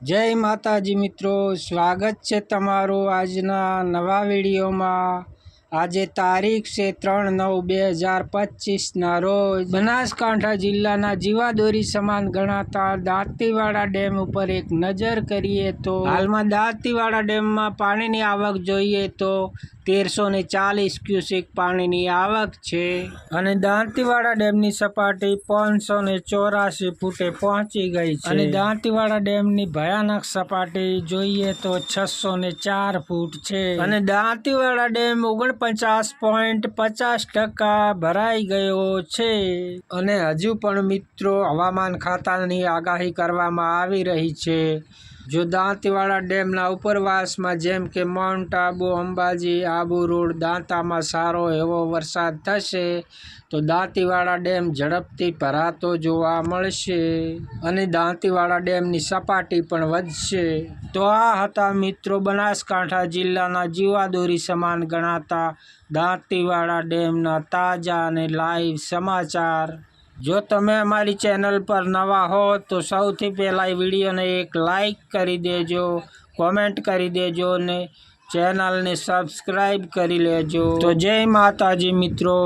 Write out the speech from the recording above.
જય માતાજી મિત્રો, સ્વાગત છે તમારું આજના નવા વિડીયોમાં. આજે તારીખ છે ત્રણ નવ બે હજાર પચીસના રોજ બનાસકાંઠા જિલ્લાના જીવાદોરી સમાન ગણાતા દાંતીવાડા ડેમ ઉપર એક નજર કરીએ તો હાલમાં દાંતીવાડા ડેમમાં પાણીની આવક જોઈએ તો તેરસો ને ચાલીસ ક્યુસેક પાણીની આવક છે. અને દાંતીવાડા ડેમની સપાટી પાંચસો ને ચોરાસી ફૂટે પહોંચી ગઈ છે. અને દાંતીવાડા ડેમની ભયાનક સપાટી જોઈએ તો છસો ને ચાર ફૂટ છે. અને દાંતીવાડા ડેમ ઓગણપચાસ પોઈન્ટ પચાસ ટકા ભરાઈ ગયો છે. અને હજુ પણ મિત્રો હવામાન ખાતાની આગાહી કરવામાં આવી રહી છે. જો દાંતીવાડા ડેમના ઉપરવાસમાં જેમ કે માઉન્ટ આબુ, અંબાજી, આબુ રોડ દાંતામાં સારો એવો વરસાદ થશે, તો દાંતીવાડા ડેમ ઝડપથી ભરાતો જોવા મળશે અને દાંતીવાડા ડેમની સપાટી પણ વધશે. તો આ હતા મિત્રો બનાસકાંઠા જિલ્લાના જીવાદોરી સમાન ગણાતા દાંતીવાડા ડેમના તાજા અને લાઈવ સમાચાર. જો તમે અમારી ચેનલ પર નવા હો તો સૌથી પહેલાં વિડીયોને એક લાઈક કરી દેજો, કોમેન્ટ કરી દેજો ને ચેનલને સબસ્ક્રાઈબ કરી લેજો. તો જય માતાજી મિત્રો.